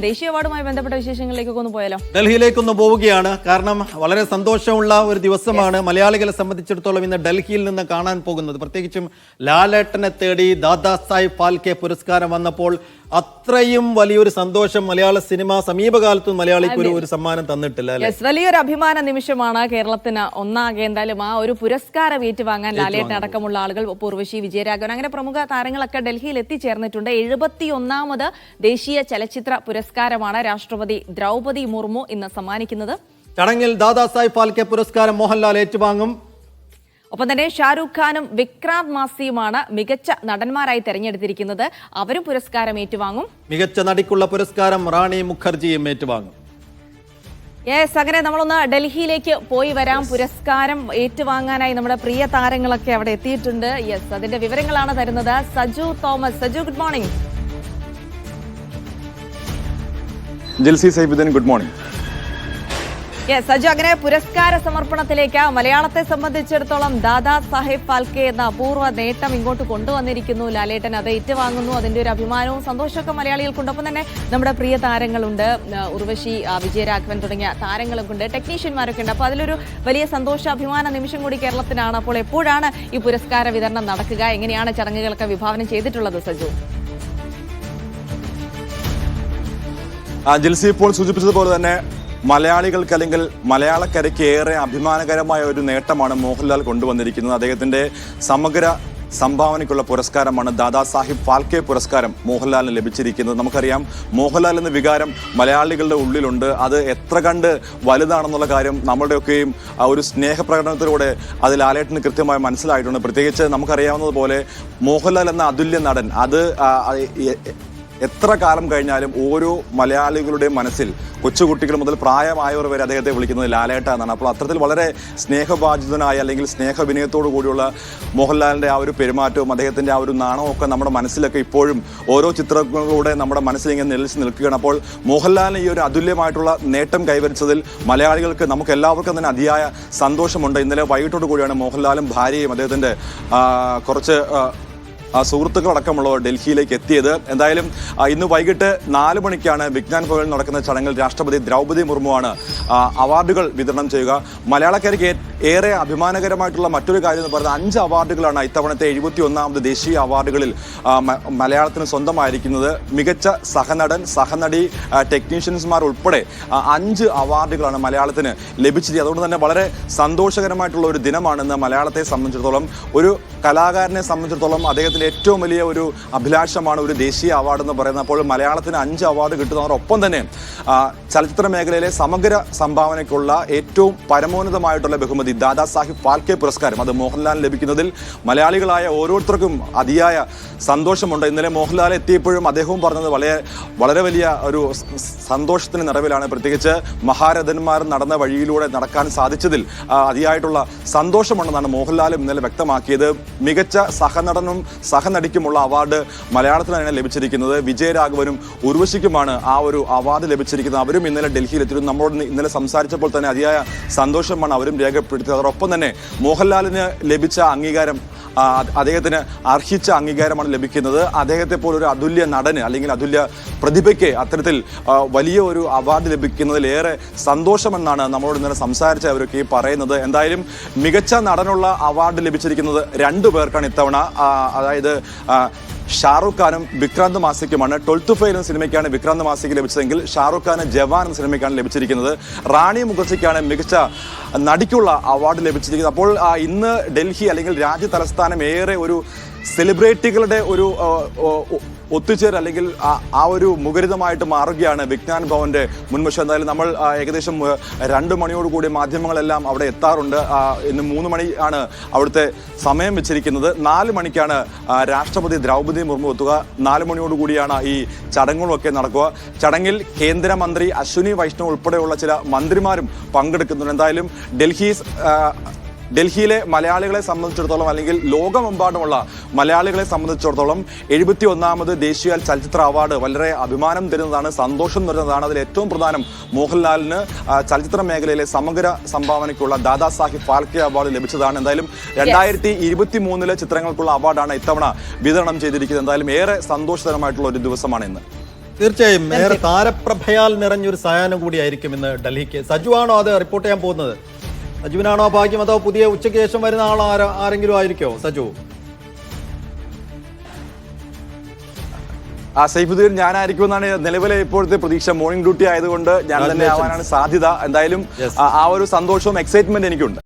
ദേശീയ അവാർഡുമായി ബന്ധപ്പെട്ട വിശേഷങ്ങളിലേക്കൊക്കെ ഒന്ന് പോയാലോ? ഡൽഹിയിലേക്ക് ഒന്ന് പോവുകയാണ്. കാരണം വളരെ സന്തോഷമുള്ള ഒരു ദിവസമാണ് മലയാളികളെ സംബന്ധിച്ചിടത്തോളം ഇന്ന് ഡൽഹിയിൽ നിന്ന് കാണാൻ പോകുന്നത്. പ്രത്യേകിച്ചും ലാലേട്ടനെ തേടി ദാദാ സാഹിബ് ഫാൽക്കെ പുരസ്കാരം വന്നപ്പോൾ അത്രയും വലിയൊരു സന്തോഷം മലയാള സിനിമ സമീപകാലത്ത് മലയാളിക്ക് ഒരു ഒരു സമ്മാനം തന്നിട്ടില്ല അല്ലെ? വലിയൊരു അഭിമാന നിമിഷമാണ് കേരളത്തിന് ഒന്നാകെ എന്തായാലും ആ ഒരു പുരസ്കാരം ഏറ്റുവാങ്ങാൻ ലാലേട്ടൻ അടക്കമുള്ള ആളുകൾ പൂർവശി വിജയരാഘവൻ അങ്ങനെ പ്രമുഖ താരങ്ങളൊക്കെ ഡൽഹിയിൽ എത്തിച്ചേർന്നിട്ടുണ്ട്. എഴുപത്തി ഒന്നാമത് ദേശീയ ചലച്ചിത്ര പുരസ്കാരമാണ് രാഷ്ട്രപതി ദ്രൗപതി മുർമു ഇന്ന് സമ്മാനിക്കുന്നത്. ചടങ്ങിൽ ദാദാ സാഹിബ് ഫാൽക്കെ പുരസ്കാരം മോഹൻലാൽ ഏറ്റുവാങ്ങും. ഒപ്പം തന്നെ ഷാരൂഖ് ഖാനും വിക്രാന്ത് മാസിയുമാണ് മികച്ച നടന്മാരായി തെരഞ്ഞെടുത്തിരിക്കുന്നത്. അവരും പുരസ്കാരം ഏറ്റുവാങ്ങും. മികച്ച നടിക്കുള്ള പുരസ്കാരം റാണി മുഖർജിയും ഏറ്റുവാങ്ങും. യെസ് അങ്ങനെ നമ്മളൊന്ന് ഡൽഹിയിലേക്ക് പോയി വരാം. പുരസ്കാരം ഏറ്റുവാങ്ങാനായി നമ്മുടെ പ്രിയ താരങ്ങളൊക്കെ അവിടെ എത്തിയിട്ടുണ്ട്. യെസ് അതിന്റെ വിവരങ്ങളാണ് തരുന്നത്. Saju Thomas. Saju good morning Jalsi Saibuddin good morning yes Saju അങ്ങനെ പുരസ്കാര സമർപ്പണത്തിലേക്ക് മലയാളത്തെ സംബന്ധിച്ചിടത്തോളം ദാദാ സാഹേബ് ഫാൽക്കെ എന്ന അപൂർവ നേട്ടം ഇങ്ങോട്ട് കൊണ്ടുവന്നിരിക്കുന്നു. ലാലേട്ടൻ അത് ഏറ്റുവാങ്ങുന്നു. അതിന്റെ ഒരു അഭിമാനവും സന്തോഷമൊക്കെ മലയാളികൾക്കുണ്ടൊപ്പം തന്നെ നമ്മുടെ പ്രിയ താരങ്ങളുണ്ട്. ഉർവശി വിജയരാഘവൻ തുടങ്ങിയ താരങ്ങളൊക്കെ ഉണ്ട്. ടെക്നീഷ്യന്മാരൊക്കെ ഉണ്ട്. അപ്പോൾ അതിലൊരു വലിയ സന്തോഷ അഭിമാന നിമിഷം കൂടി കേരളത്തിനാണ്. അപ്പോൾ എപ്പോഴാണ് ഈ പുരസ്കാര വിതരണം നടക്കുക? എങ്ങനെയാണ് ചടങ്ങുകളൊക്കെ വിഭാവനം ചെയ്തിട്ടുള്ളത് സജു? ജിൽസി ഇപ്പോൾ സൂചിപ്പിച്ചതുപോലെ തന്നെ മലയാളികൾക്ക് അല്ലെങ്കിൽ മലയാളക്കരയ്ക്ക് ഏറെ അഭിമാനകരമായ ഒരു നേട്ടമാണ് മോഹൻലാൽ കൊണ്ടുവന്നിരിക്കുന്നത്. അദ്ദേഹത്തിന്റെ സമഗ്ര സംഭാവനയ്ക്കുള്ള പുരസ്കാരമാണ് ദാദാ സാഹിബ് ഫാൽക്കെ പുരസ്കാരം മോഹൻലാലിന് ലഭിച്ചിരിക്കുന്നത്. നമുക്കറിയാം മോഹൻലാൽ എന്ന വികാരം മലയാളികളുടെ ഉള്ളിലുണ്ട്. അത് എത്ര കണ്ട് വലുതാണെന്നുള്ള കാര്യം നമ്മളുടെയൊക്കെയും ഒരു സ്നേഹപ്രകടനത്തിലൂടെ അത് ലാലേട്ടന് കൃത്യമായി മനസ്സിലായിട്ടുണ്ട്. പ്രത്യേകിച്ച് നമുക്കറിയാവുന്നതുപോലെ മോഹൻലാൽ എന്ന അതുല്യ നടൻ അത് എത്ര കാലം കഴിഞ്ഞാലും ഓരോ മലയാളികളുടെ മനസ്സിൽ കൊച്ചുകുട്ടികൾ മുതൽ പ്രായമായവർ വരെ അദ്ദേഹത്തെ വിളിക്കുന്നത് ലാലേട്ട എന്നാണ്. അപ്പോൾ അത്തരത്തിൽ വളരെ സ്നേഹബാധിതനായ അല്ലെങ്കിൽ സ്നേഹവിനയത്തോടു കൂടിയുള്ള മോഹൻലാലിന്റെ ആ ഒരു പെരുമാറ്റവും അദ്ദേഹത്തിന്റെ ആ ഒരു നാണവും ഒക്കെ നമ്മുടെ മനസ്സിലൊക്കെ ഇപ്പോഴും ഓരോ ചിത്രങ്ങളിലൂടെ നമ്മുടെ മനസ്സിൽ ഇങ്ങനെ നിലച്ച് നിൽക്കുകയാണ്. അപ്പോൾ മോഹൻലാലിന് ഈ ഒരു അതുല്യമായിട്ടുള്ള നേട്ടം കൈവരിച്ചതിൽ മലയാളികൾക്ക് നമുക്ക് എല്ലാവർക്കും തന്നെ അതിയായ സന്തോഷമുണ്ട്. ഇന്നലെ വൈകിട്ടോടു കൂടിയാണ് മോഹൻലാലും ഭാര്യയും അദ്ദേഹത്തിന്റെ കുറച്ച് സുഹൃത്തുക്കളടക്കമുള്ളവർ ഡൽഹിയിലേക്ക് എത്തിയത്. എന്തായാലും ഇന്ന് വൈകിട്ട് നാല് മണിക്കാണ് വിജ്ഞാൻ ഭവനിൽ നടക്കുന്ന ചടങ്ങിൽ രാഷ്ട്രപതി ദ്രൗപദി മുർമുവാണ് അവാർഡുകൾ വിതരണം ചെയ്യുക. മലയാളക്കാർക്ക് ഏറെ അഭിമാനകരമായിട്ടുള്ള മറ്റൊരു കാര്യം എന്ന് പറയുന്നത് അഞ്ച് അവാർഡുകളാണ് ഇത്തവണത്തെ എഴുപത്തി ഒന്നാമത് ദേശീയ അവാർഡുകളിൽ മലയാളത്തിന് സ്വന്തമായിരിക്കുന്നത്. മികച്ച സഹനടൻ സഹനടി ടെക്നീഷ്യൻസ്മാർ ഉൾപ്പെടെ അഞ്ച് അവാർഡുകളാണ് മലയാളത്തിന് ലഭിച്ചത്. അതുകൊണ്ട് തന്നെ വളരെ സന്തോഷകരമായിട്ടുള്ള ഒരു ദിനമാണെന്ന് മലയാളത്തെ സംബന്ധിച്ചിടത്തോളം ഒരു കലാകാരനെ സംബന്ധിച്ചിടത്തോളം അദ്ദേഹത്തിന്റെ ഏറ്റവും വലിയ ഒരു അഭിലാഷമാണ് ഒരു ദേശീയ അവാർഡ് എന്ന് പറയുന്നത്. അപ്പോൾ മലയാളത്തിന് അഞ്ച് അവാർഡ് കിട്ടുന്നതോടൊപ്പം തന്നെ ചലച്ചിത്ര മേഖലയിലെ സമഗ്ര സംഭാവനയ്ക്കുള്ള ഏറ്റവും പരമോന്നതമായിട്ടുള്ള ബഹുമതി ദാദാ സാഹിബ് ഫാൽക്കെ പുരസ്കാരം. അത് മോഹൻലാലിന് ലഭിക്കുന്നതിൽ മലയാളികളായ ഓരോരുത്തർക്കും അതിയായ സന്തോഷമുണ്ട്. ഇന്നലെ മോഹൻലാൽ എത്തിയപ്പോഴും അദ്ദേഹവും പറഞ്ഞത് വളരെ വളരെ വലിയ ഒരു സന്തോഷത്തിന് നിറവിലാണ്. പ്രത്യേകിച്ച് മഹാരഥന്മാർ നടന്ന വഴിയിലൂടെ നടക്കാൻ സാധിച്ചതിൽ അതിയായിട്ടുള്ള സന്തോഷമുണ്ടെന്നാണ് മോഹൻലാലും ഇന്നലെ വ്യക്തമാക്കിയത്. മികച്ച സഹനടനും സഹനടിക്കുമുള്ള അവാർഡ് മലയാളത്തിലാണ് ലഭിച്ചിരിക്കുന്നത്. വിജയരാഘവനും ഉർവശിക്കുമാണ് ആ ഒരു അവാർഡ് ലഭിച്ചിരിക്കുന്നത്. അവരും ഇന്നലെ ഡൽഹിയിൽ എത്തിയിരുന്നു നമ്മളോട് ഇന്നലെ സംസാരിച്ചപ്പോൾ തന്നെ അതിയായ സന്തോഷമാണ് അവരും രേഖപ്പെടുത്തിയത്. അതോടൊപ്പം തന്നെ മോഹൻലാലിന് ലഭിച്ച അംഗീകാരം അദ്ദേഹത്തിന് അർഹിച്ച അംഗീകാരമാണ് ലഭിക്കുന്നത്. അദ്ദേഹത്തെ പോലൊരു അതുല്യ നടന് അല്ലെങ്കിൽ അതുല്യ പ്രതിഭയ്ക്ക് അത്തരത്തിൽ വലിയ ഒരു അവാർഡ് ലഭിക്കുന്നതിൽ ഏറെ സന്തോഷമെന്നാണ് നമ്മളോട് ഇന്നലെ സംസാരിച്ച അവരൊക്കെ പറയുന്നത്. എന്തായാലും മികച്ച നടനുള്ള അവാർഡ് ലഭിച്ചിരിക്കുന്നത് രണ്ടു പേർക്കാണ് ഇത്തവണ. അതായത് ഷാറുഖ് ഖാനും വിക്രാന്ത് മാസിക്കുമാണ്. ട്വൽത്ത് ഫെയിൽ എന്ന സിനിമയ്ക്കാണ് വിക്രാന്ത് മാസിക്ക് ലഭിച്ചതെങ്കിൽ ഷാറുഖ് ഖാന് ജവാൻ എന്ന സിനിമയ്ക്കാണ് ലഭിച്ചിരിക്കുന്നത്. റാണി മുഖർജിക്കാണ് മികച്ച നടിക്കുള്ള അവാർഡ് ലഭിച്ചിരിക്കുന്നത്. അപ്പോൾ ഇന്ന് ഡൽഹി അല്ലെങ്കിൽ രാജ്യ തലസ്ഥാനം ഏറെ ഒരു സെലിബ്രിറ്റികളുടെ ഒരു ഒത്തുചേരൽ അല്ലെങ്കിൽ ആ- ഒരു മുഖരിതമായിട്ട് മാറുകയാണ് വിജ്ഞാൻ ഭവന്റെ മുൻവശം. എന്തായാലും നമ്മൾ ഏകദേശം രണ്ടു മണിയോട് കൂടി മാധ്യമങ്ങളെല്ലാം അവിടെ എത്താറുണ്ട്. ഇന്ന് മൂന്ന് മണി ആണ് അവിടുത്തെ സമയം വെച്ചിരിക്കുന്നത്. നാല് മണിക്കാണ് രാഷ്ട്രപതി ദ്രൗപദി മുർമു എത്തുക. നാല് മണിയോട് കൂടിയാണ് ഈ ചടങ്ങുകളൊക്കെ നടക്കുക. ചടങ്ങിൽ കേന്ദ്രമന്ത്രി അശ്വിനി വൈഷ്ണവ് ഉൾപ്പെടെയുള്ള ചില മന്ത്രിമാരും പങ്കെടുക്കുന്നുണ്ട്. എന്തായാലും ഡൽഹി ഡൽഹിയിലെ മലയാളികളെ സംബന്ധിച്ചിടത്തോളം അല്ലെങ്കിൽ ലോകമെമ്പാടുമുള്ള മലയാളികളെ സംബന്ധിച്ചിടത്തോളം എഴുപത്തി ഒന്നാമത് ദേശീയ ചലച്ചിത്ര അവാർഡ് വളരെ അഭിമാനം തരുന്നതാണ് സന്തോഷം തരുന്നതാണ്. അതിൽ ഏറ്റവും പ്രധാനം മോഹൻലാലിന് ചലച്ചിത്ര മേഖലയിലെ സമഗ്ര സംഭാവനയ്ക്കുള്ള ദാദാ സാഹിബ് ഫാൽക്കെ അവാർഡ് ലഭിച്ചതാണ്. എന്തായാലും രണ്ടായിരത്തി ഇരുപത്തി മൂന്നിലെ ചിത്രങ്ങൾക്കുള്ള അവാർഡാണ് ഇത്തവണ വിതരണം ചെയ്തിരിക്കുന്നത്. എന്തായാലും ഏറെ സന്തോഷകരമായിട്ടുള്ള ഒരു ദിവസമാണ് ഇന്ന്. തീർച്ചയായും ഏറെ താരപ്രഭയാൽ നിറഞ്ഞൊരു സായാഹ്നം കൂടിയായിരിക്കും ഇന്ന് ഡൽഹിക്ക്. സജുവാണോ അത് റിപ്പോർട്ട് ചെയ്യാൻ പോകുന്നത്? സജുവിനാണോ ഭാഗ്യം? അതോ പുതിയ ഉച്ചയ്ക്ക് ശേഷം വരുന്ന ആൾ ആര- ആരെങ്കിലും ആയിരിക്കോ? സജു. ആ സൈഫുദ്ദീൻ ഞാനായിരിക്കും എന്നാണ് നിലവിലെ ഇപ്പോഴത്തെ പ്രതീക്ഷ. മോർണിംഗ് ഡ്യൂട്ടി ആയതുകൊണ്ട് ഞാൻ തന്നെ ആവാനാണ് സാധ്യത. എന്തായാലും ആ ഒരു സന്തോഷവും എക്സൈറ്റ്മെന്റ് എനിക്കുണ്ട്.